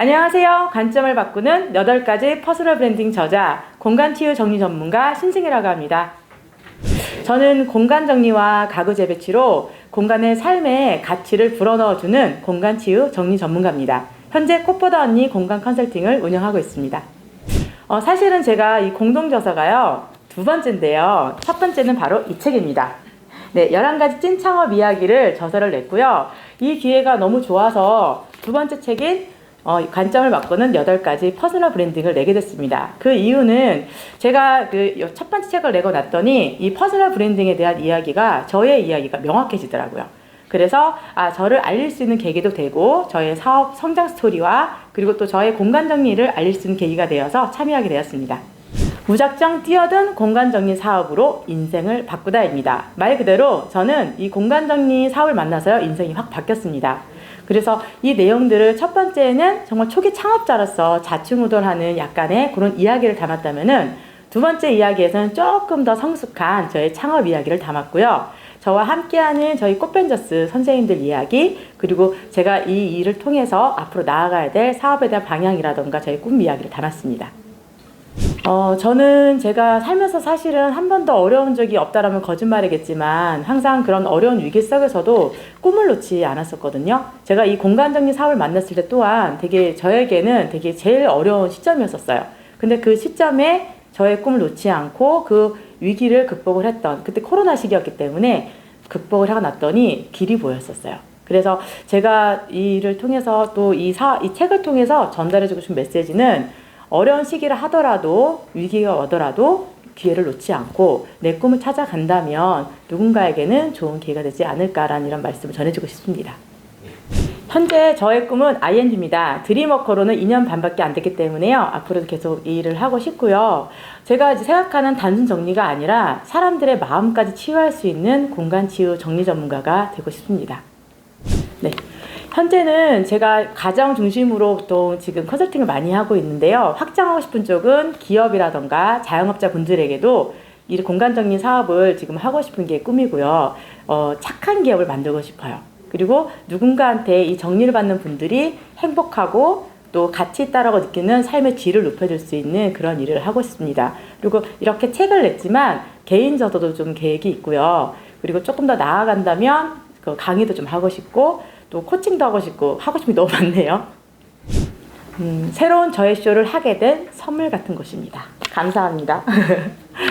안녕하세요. 관점을 바꾸는 8가지 퍼스널 브랜딩 저자, 공간 치유 정리 전문가 신승이라고 합니다. 저는 공간 정리와 가구 재배치로 공간의 삶의 가치를 불어넣어주는 공간 치유 정리 전문가입니다. 현재 꽃보다 언니 공간 컨설팅을 운영하고 있습니다. 어, 사실은 제가 이 공동저서가요, 두 번째인데요. 첫 번째는 바로 이 책입니다. 네, 11가지 찐 창업 이야기를 저서를 냈고요. 이 기회가 너무 좋아서 두 번째 책인 어, 관점을 바꾸는 8가지 퍼스널 브랜딩을 내게 됐습니다. 그 이유는 제가 그 첫 번째 책을 내고 났더니 이 퍼스널 브랜딩에 대한 이야기가 저의 이야기가 명확해지더라고요. 그래서 아 저를 알릴 수 있는 계기도 되고 저의 사업 성장 스토리와 그리고 또 저의 공간 정리를 알릴 수 있는 계기가 되어서 참여하게 되었습니다. 무작정 뛰어든 공간 정리 사업으로 인생을 바꾸다입니다. 말 그대로 저는 이 공간 정리 사업을 만나서요 인생이 확 바뀌었습니다. 그래서 이 내용들을 첫 번째는 정말 초기 창업자로서 자충우돌하는 약간의 그런 이야기를 담았다면은 두 번째 이야기에서는 조금 더 성숙한 저의 창업 이야기를 담았고요. 저와 함께하는 저희 꽃벤저스 선생님들 이야기 그리고 제가 이 일을 통해서 앞으로 나아가야 될 사업에 대한 방향이라던가 저희 꿈 이야기를 담았습니다. 어, 저는 제가 살면서 사실은 한 번도 어려운 적이 없다라면 거짓말이겠지만 항상 그런 어려운 위기 속에서도 꿈을 놓지 않았었거든요. 제가 이 공간 정리 사업을 만났을 때 또한 되게 저에게는 되게 제일 어려운 시점이었었어요. 근데 그 시점에 저의 꿈을 놓지 않고 그 위기를 극복을 했던 그때 코로나 시기였기 때문에 극복을 하고 났더니 길이 보였었어요. 그래서 제가 이 일을 통해서 또 이 사, 이 책을 통해서 전달해주고 싶은 메시지는 어려운 시기를 하더라도 위기가 오더라도 기회를 놓지 않고 내 꿈을 찾아간다면 누군가에게는 좋은 기회가 되지 않을까라는 이런 말씀을 전해주고 싶습니다. 현재 저의 꿈은 ING입니다. 드림워커로는 2년 반밖에 안 됐기 때문에요. 앞으로도 계속 이 일을 하고 싶고요. 제가 생각하는 단순 정리가 아니라 사람들의 마음까지 치유할 수 있는 공간 치유 정리 전문가가 되고 싶습니다. 네. 현재는 제가 가정 중심으로 또 지금 컨설팅을 많이 하고 있는데요. 확장하고 싶은 쪽은 기업이라던가 자영업자 분들에게도 이 공간 정리 사업을 지금 하고 싶은 게 꿈이고요. 어, 착한 기업을 만들고 싶어요. 그리고 누군가한테 이 정리를 받는 분들이 행복하고 또 가치 있다라고 느끼는 삶의 질을 높여줄 수 있는 그런 일을 하고 싶습니다. 그리고 이렇게 책을 냈지만 개인 저서도 좀 계획이 있고요. 그리고 조금 더 나아간다면 그 강의도 좀 하고 싶고 또 코칭도 하고 싶고 하고 싶은 게 너무 많네요. 음, 새로운 저의 쇼를 하게 된 선물 같은 곳입니다. 감사합니다.